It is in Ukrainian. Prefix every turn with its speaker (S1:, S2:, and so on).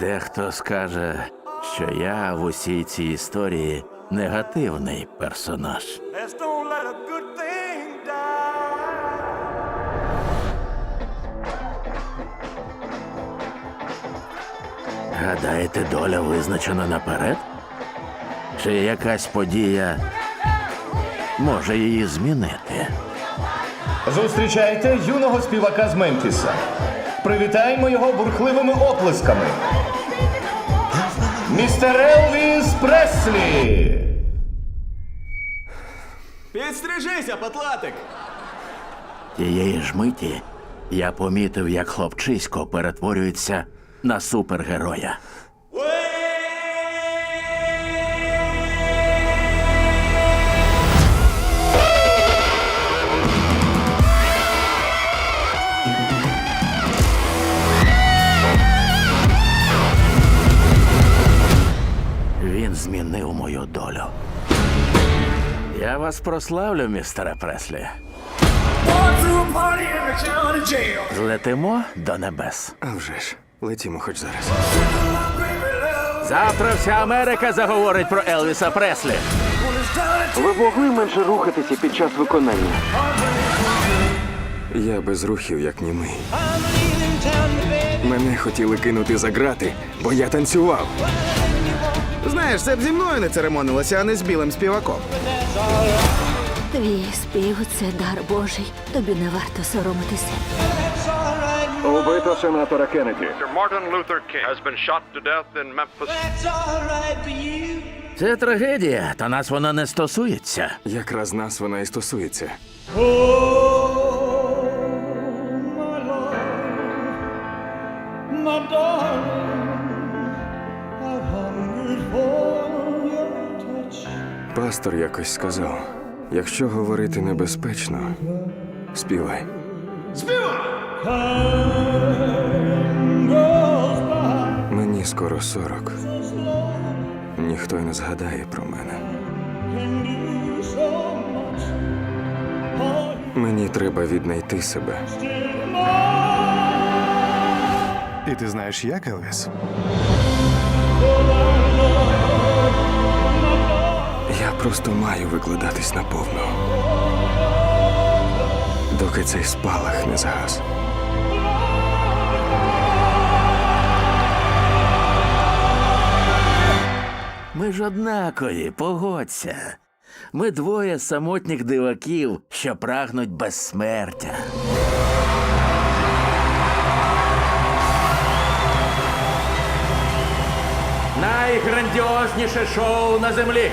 S1: Дехто скаже, що я в усій цій історії негативний персонаж. Гадаєте, доля визначена наперед? Чи якась подія може її змінити?
S2: Зустрічайте юного співака з Мемфіса. Привітаємо його бурхливими оплесками. Містер Елвіс Преслі!
S3: Підстрижися, патлатик!
S1: Тієї ж миті я помітив, як хлопчисько перетворюється на супергероя. Змінив мою долю. Я вас прославлю, містере Преслі. Злетимо до небес.
S3: А вже ж, летімо хоч зараз.
S1: Завтра вся Америка заговорить про Елвіса Преслі.
S4: Ви б могли менше рухатися під час виконання.
S3: Я без рухів, як німий. Мене хотіли кинути за грати, бо я танцював.
S5: Знаєш, це б зі мною не церемонилося, а не з білим співаком.
S6: Твій спів це дар Божий. Тобі не варто соромитися.
S4: Убито сенатора Кеннеді.
S7: Martin Luther King has been shot to death in Memphis.
S1: Це трагедія, та нас вона не стосується.
S3: Якраз нас вона і стосується.
S8: My darling,
S3: Пастор якось сказав: якщо говорити небезпечно, співай. Мені скоро сорок. Ніхто й не згадає про мене. Мені треба віднайти себе.
S5: І ти знаєш, як Елвіс?
S3: Я просто маю викладатись наповну. Доки цей спалах не згас.
S1: Ми ж однакові, погодься. Ми двоє самотніх диваків, що прагнуть безсмертя. Найграндіозніше шоу на землі.